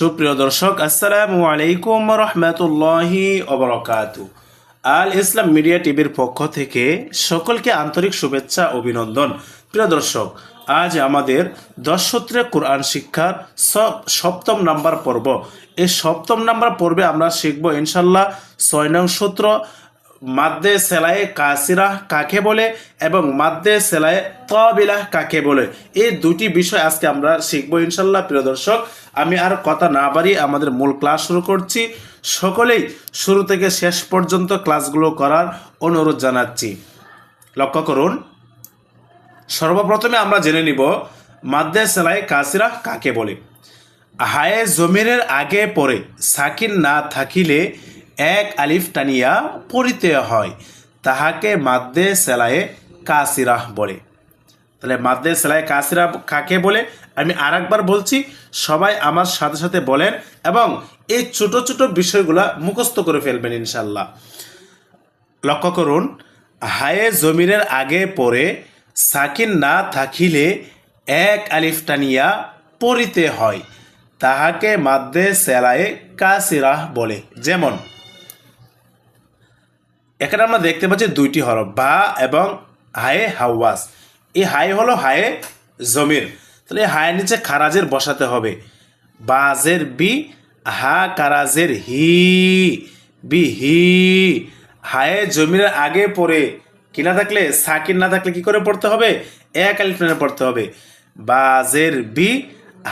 সুপ্রিয় দর্শক, আসসালামু আলাইকুম রহমতুল্লাহি অবরকাত আল ইসলাম মিডিয়া টিভির পক্ষ থেকে সকলকে আন্তরিক শুভেচ্ছা, অভিনন্দন। প্রিয় দর্শক, আজ আমাদের দশ সূত্রে কোরআন শিক্ষার সপ্তম নাম্বার পর্ব। এই সপ্তম নাম্বার পর্বে আমরা শিখব ইনশাল্লাহ ছয় নং সূত্র। মাদ্দে সেলায়ে কাসিরা কাকে বলে এবং মাদ্দে সেলায়ে তবিলাহ কাকে বলে? এই দুটি বিষয় আজকে আমরা শিখব ইনশাল্লাহ প্রিয় দর্শক। আমি আর কথা না বাড়িয়ে আমাদের মূল ক্লাস শুরু করছি। সকলেই শুরু থেকে শেষ পর্যন্ত ক্লাসগুলো করার অনুরোধ জানাচ্ছি। লক্ষ্য করুন। সর্বপ্রথমে আমরা জেনে নিব মাদ্দে সেলাই কাসিরা কাকে বলে। হায়ে জমিরের আগে পরে সাকিন না থাকিলে এক আলিফ টানিয়া পড়িতে হয়। তাহাকে মাদ্দে সেলায়ে কাসিরাহ বলে। তাহলে মাদ্দে সেলাই কাসিরা কাকে বলে? আমি আর বলছি, সবাই আমার সাথে সাথে বলেন এবং এই ছোট ছোট বিষয়গুলা মুখস্থ করে ফেলবেন ইনশাল্লাহ লক্ষ্য করুন, হায়ে জমিরের আগে পরে সাকিন না থাকিলে এক আলিফ টানিয়া পড়িতে হয়। তাহাকে মাদ্দে সেলায়ে কাসিরাহ বলে। যেমন এখানে আমরা দেখতে পাচ্ছি দুইটি হরফ, বা এবং হায়ে হাওয়াস। এই হাই হলো হায়ে জমির। তাহলে এই হায়ের নিচে খারাজের বসাতে হবে। বাজের বি, হা কারাজের হি, বি হি। হায়ে জমিরের আগে পড়ে কি না থাকলে সাকিন না থাকলে কি করে পড়তে হবে? এক আলিফ পড়তে হবে। বাজের বি,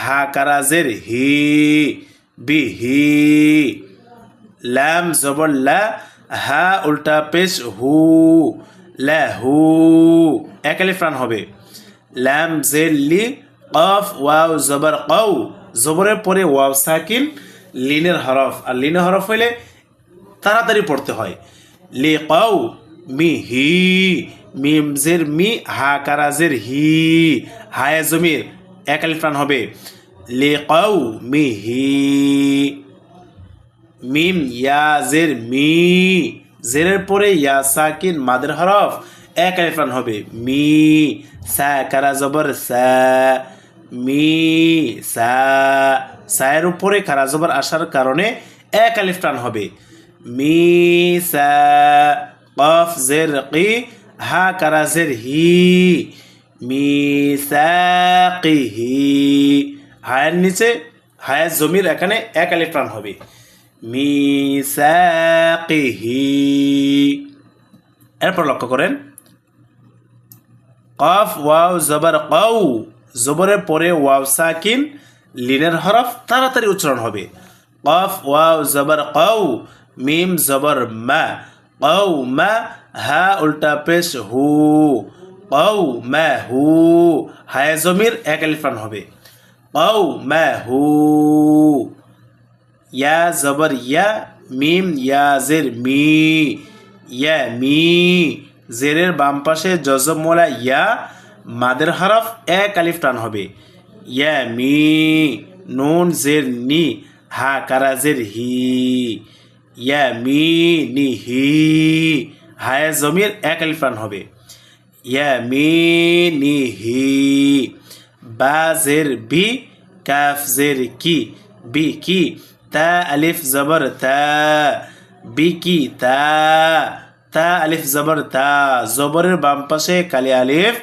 হা কারাজের হি, বি হি। ল্যাম জবর লা হা উল্টা পেশ, হু, লা, হু। এক রান হবে। ল্যাম জের লি, কফ, ওয়াও, জবর কৌ জবরের পরে ওয়াও সাকিন লিনের হরফ। আর লিনের হরফ হইলে তাড়াতাড়ি পড়তে হয়। লি কৌ মি, হি, মিম, জের, মি, হা কারাজের হি, হায়, জমির। এক রান হবে। লি কৌ মি, হি। মিম ইয়া জের মি। জেরের পরে ইয়া সাকিন মাদের হরফ। এক আলিফান হবে। মি। সা, কারা জবর, সা। মি, সা। সায়ের উপরে কারা জবর আসার কারণে এক আলিফ টান হবে। মি, সা, কফ, জের, কি। হা, কারা জের, হি। মি, সা, কি, হি। হায়ের নিচে, হায়ের জমির এখানে এক আলিফ টান হবে। মিসাকিহি। এরপর লক্ষ্য করেন, কফ, ওয়াও, জবর কৌ জবরের পরে ওয়াও, সাকিন, লিনের হরফ তাড়াতাড়ি উচ্চারণ হবে। কফ, ওয়াও, জবর কৌ মিম, জবর, মা কৌ মা, হা, উল্টা পেশ, হু কৌ মা, হু, হায় জমির এক এলিফান হবে। কৌ মা, হু ইয়া জবর ইয়া মিম ইয়া জের মি ইয়া মি জেরের বাম পাশে জজমোলা ইয়া মাদের হরফ এক আলিফ টান হবে। ইয়া মি নুন জের নি হা, কারা জের হি ইয়া মি নি হি হায় জমির এক আলিফ হবে। ইয়া মি নি হি বা জের বি কাফ জের কি বি কি তা আলিফ জবর তা বিকি তা তা আলিফ জবর তা, জবরের বাম পাশে কালি আলিফ,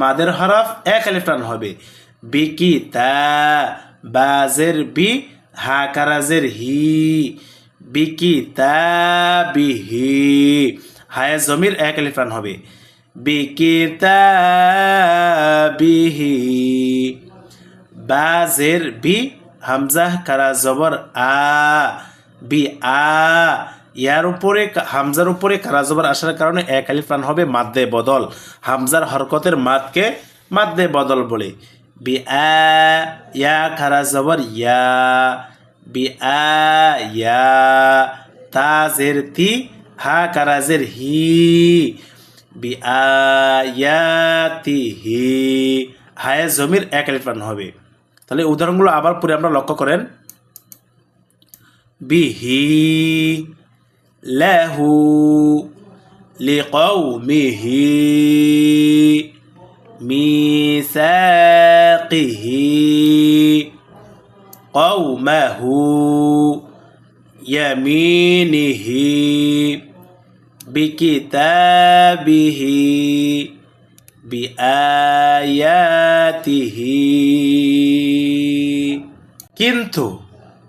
মাদের হরফ এক আলিফ টান হবে। বিকি তা, বাজের বি, হা কারাজের হি। বিকি তা বিহি হায় জমির এক আলিফ টান হবে। বিকি তা বিহি বাজের বি হামজাহ কারা জবর আ, বি, আ, ইয়ার উপরে হামজার উপরে কারা জবর আসার কারণে এক আলিফ রান হবে মাদ্দে বদল। হামজার হরকতের মাদকে মাদ্দে বদল বলে। বি, আ, ইয়া খারা জবর, ইয়া, বি, আ, ইয়া তাজের তি, হা কারাজের হি, বি, আ তি, হি, হায় জমির এক আলিফ রান হবে। তাহলে উদাহরণগুলো আবার পরে আমরা লক্ষ্য করেন। বিহি লেহু লি কৌ মিহি মিছা লাহু লিকাউমিহি মিসাকিহি কওমাহু ইয়ামিনিহি বিকিতাবিহি বিআয়াতিহি। কিন্তু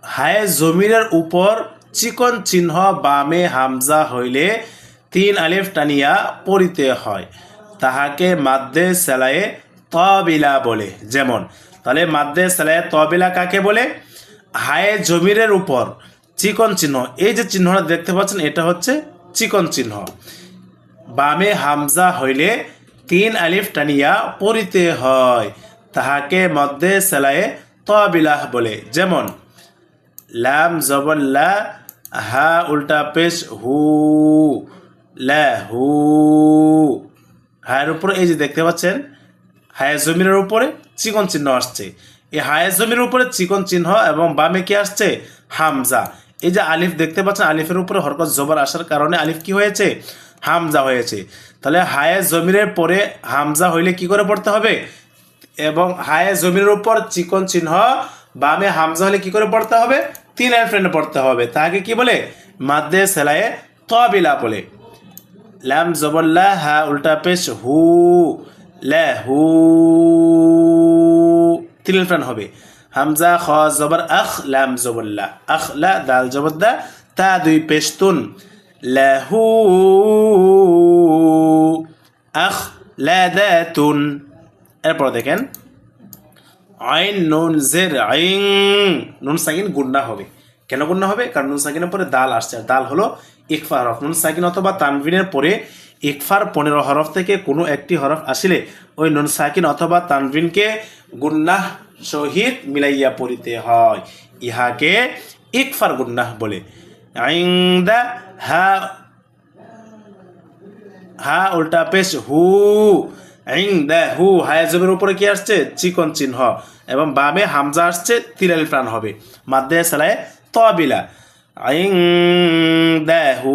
হায় জমিরের উপর চিকন চিহ্ন বামে হামজা হইলে তিন আলিফ টানিয়া পড়িতে হয়। তাহাকে মাদ্দে সেলায়ে তবিলা বলে। যেমন, তাহলে মাদ্দে সেলায়ে তবিলা কাকে বলে? হায়ে জমিরের উপর চিকন চিহ্ন। এই যে চিহ্নটা দেখতে পাচ্ছেন, এটা হচ্ছে চিকন চিহ্ন। বামে হামজা হইলে তিন আলিফ টানিয়া পড়িতে হয়। তাহাকে মধ্যে সেলায়ে তবিলাহ বলে। যেমন, লাম জবল্লা হা উল্টা পেশ হু হু। হায়ের উপরে এই যে দেখতে পাচ্ছেন, হায়ের জমিনের উপরে চিকন চিহ্ন আসছে। এই হায়ের জমির উপরে চিকন চিহ্ন এবং বামে কি আসছে? হামজা। এই যে আলিফ দেখতে পাচ্ছেন, আলিফের উপরে হরকত জবর আসার কারণে আলিফ কি হয়েছে? হামজা হয়েছে। তাহলে হায়ে জমিরের পরে হামজা হইলে কি করে পড়তে হবে? এবং হায়ে জমির উপর চিকন চিহ্ন, বামে হামজা হলে কি করে পড়তে হবে? তিন ফ্রেন্ডে পড়তে হবে। তাকে কি বলে? মাদ্দে সেলায়ে তবিলা বলে। লাম জবল্লা হা, উল্টা পেশ, হু, লে, হু, তিন ফ্রেন্ড হবে। হামজা, খ, জবর, আখ, লাম জবল্লা আখ, লা, দাল জবদ্দা তা দুই পেশতুন লাহু আখ লাদাতুন এরপর দেখেন, আইন নুন জের আইন। নুন সাকিন গুন্না হবে। কেন গুন্না হবে? কারণ নুন সাকিনের পরে দাল আসছে। আর দাল হলো ইকফা হরফ। নুন সাকিন অথবা তানভিনের পরে ইকফার পনেরো হরফ থেকে কোনো একটি হরফ আসিলে ওই নুন সাকিন অথবা তানভিনকে গুন্নাহ সহিত মিলাইয়া পড়িতে হয়। ইহাকে ইকফার গুন্নাহ বলে। আইন্দা হা হা, উল্টা পেশ, হু, ইং দে হু হায়া জমির উপরে কি আসছে? চিকন চিহ্ন। এবং বামে হামজা আসছে, তিলালি প্রাণ হবে। মাদ্দে সালায় তবিলা। আইং দে হু,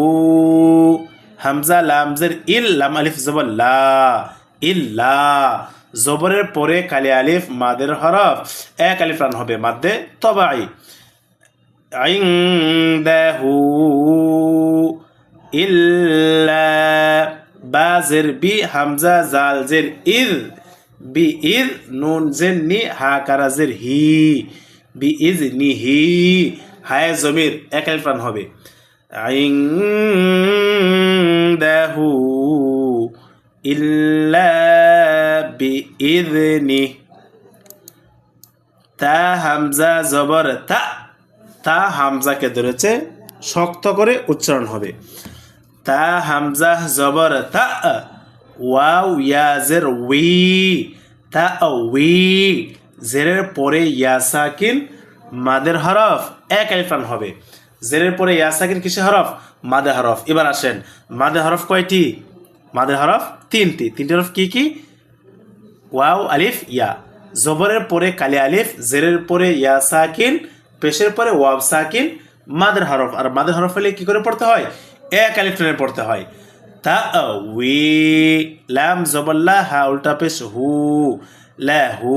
হামজা, লামজের ইল, লাম আলিফ, জবর, লা ইল্লা জবরের পরে কালি আলিফ, মাদের হরফ, এক আলিফ প্রাণ হবে। মাদ্দে তবাই عنده إلا بازر بي حمزة زال زر إذ بإذ نون زر ني هاكرا زر هي بإذ ني هي هاي زمير أكل فرن هبي عنده إلا بإذنه تا همزة زبر تا তা হামজাকে ধরেছে, শক্ত করে উচ্চারণ হবে। তা হামজা জবর তা, ওয়াও ইয়াজের উই, তা উই, জেরের পরে ইয়াসাকিন, মাদের হরফ এক আলিফান হবে। জেরের পরে ইয়াসাকিন কিসে হরফ? মাদে হরফ। এবার আসেন মাদে হরফ কয়টি? মাদে হরফ তিনটি। তিনটি হরফ কি কি? ওয়াও আলিফ, ইয়া। জবরের পরে কালি আলিফ, জেরের পরে ইয়া সাকিন পেশের পরে ওয়াব সাকিন মাদের হরফ। আর মাদের হরফ হলে কী করে পড়তে হয়? এক ইলেকট্রনে পড়তে হয়। তা উই, লাম জবল্লা হা, উল্টা পেশ, হু হু,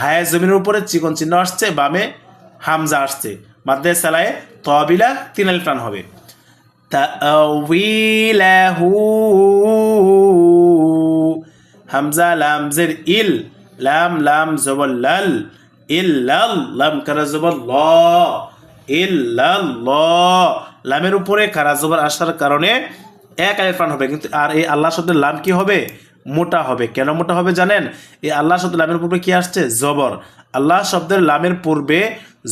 হায়া জমিনের উপরে চিকন চিহ্ন আসছে, বামে হামজা আসছে। মাদ্দে সালায়ে তবিলা তিন ইলেকট্রন হবে। তা হু, হামজা লামজের ইল, লাম লাম জবল লাম ল। ল। লামের উপরে কারা জবর আসার কারণে এক আলিফ প্রাণ হবে, কিন্তু আর এই আল্লাহ শব্দের লাম কি হবে? মোটা হবে। কেন মোটা হবে জানেন? এই আল্লাহ শব্দের লামের পূর্বে কি আসছে? জবর। আল্লাহ শব্দের লামের পূর্বে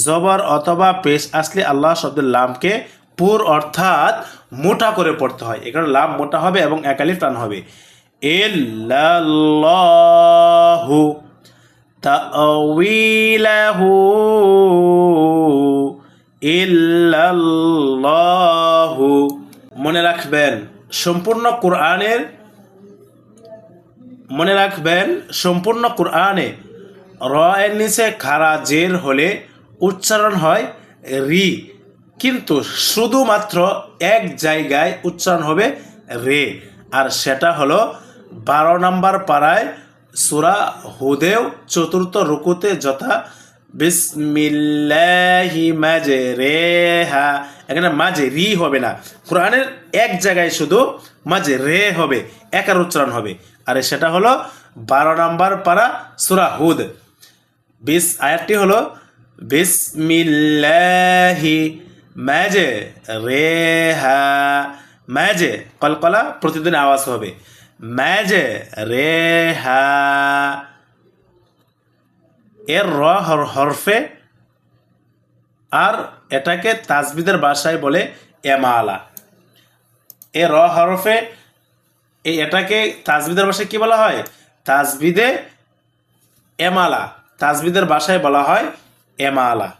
জবর অথবা পেশ আসলে আল্লাহ শব্দের লামকে পুর অর্থাৎ মোটা করে পড়তে হয়। এখানে লাম মোটা হবে এবং একালিফ টান হবে। ইল্লাল্লাহু। তাআওয়িলাহু ইল্লাল্লাহু। মনে রাখবেন, সম্পূর্ণ কোরআনের, মনে রাখবেন, সম্পূর্ণ কোরআনে র এর নিচে খারা জের হলে উচ্চারণ হয় রি। কিন্তু শুধুমাত্র এক জায়গায় উচ্চারণ হবে রে। আর সেটা হলো বারো নম্বর পাড়ায় সুরা হুদেও চতুর্থ রুকুতে যথা বিসমিল্লাহি মাজরেহা। এখানে মাঝে রি হবে না। কোরআনের এক জায়গায় শুধু মাঝে রে হবে, একার উচ্চারণ হবে। আর সেটা হলো বারো নম্বর পারা সুরা হুদ। বিস, আয়াতটি হলো বিসমিল্লাহি ম্যাজে রেহা ম্যাজে কলকলা, প্রতিদিন আওয়াজ হবে। ম্যাজে রেহা এর র হর, হরফে আর এটাকে তাজবিদের বাসায় বলে এমালা। এ র হরফে এটাকে তাজবিদের ভাষায় কি বলা হয়? তাজবিদে এমালা। তাজবিদের বাসায় বলা হয় এমালা।